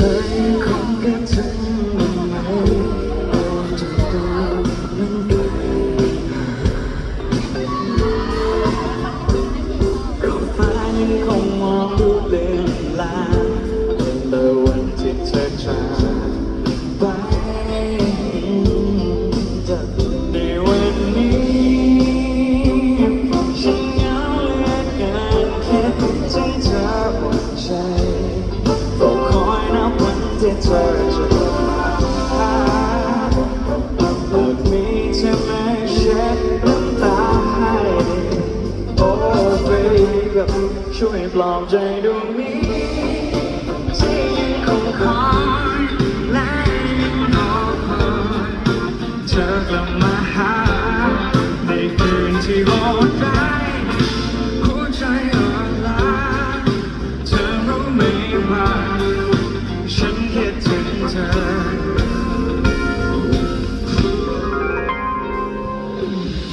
ธอยังกันเธอ ช็ดน้ำตาให้โอ้ baby ช่วยปลอบใจดวงนี้ที่ยังคงคอยและยังรอคอยเธอกลับมาหาในคืนที่โหดร้าย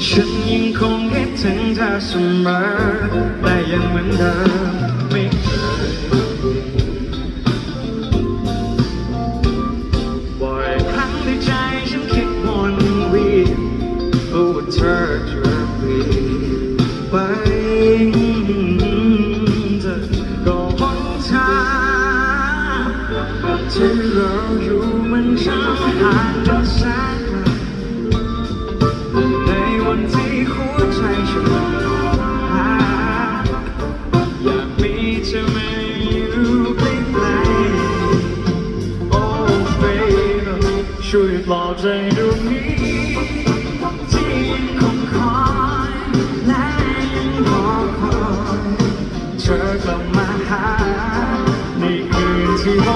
ฉันยังคงคิดถึงเธอเสมอแต่ยังเหมือนเดิมไม่ ที่เราอยู่มันช่าห่างกันแสนไกลในวันที่หัวใจฉันหาอยากมีเธอมาอยู่ใกล้ๆโอ้ baby ช่วยปลอบใจดวงนี้ที่ยังคงคอยและยังรอคอยเธอกลับมาหาในคืนที่โห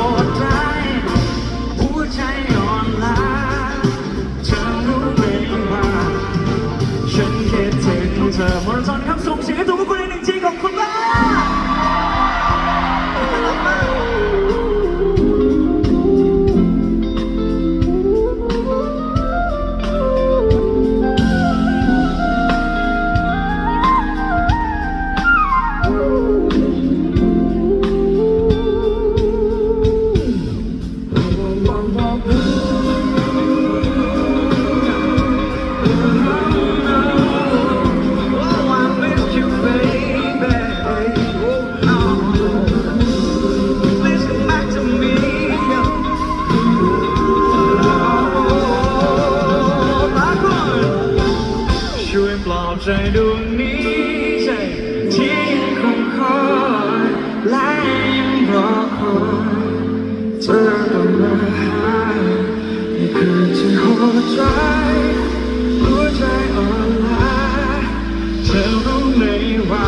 เธอ ดวงนี้ใจที่ยังคงคอยและยังรอคอยเธอกลับมาหาในคืนที่หดร้ายหัวใจอ่อนล้าเธอรู้ไหมว่า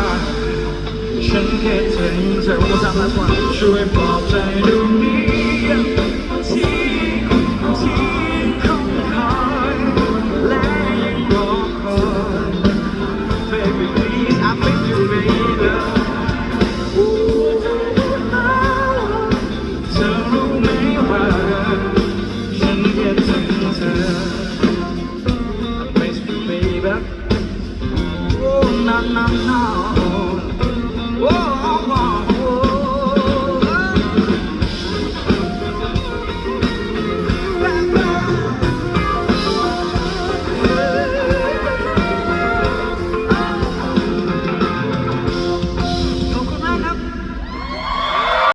ฉันแค่เธอว่าทำอะไรช่วยปลอบใจดวงนี้ นำหน้า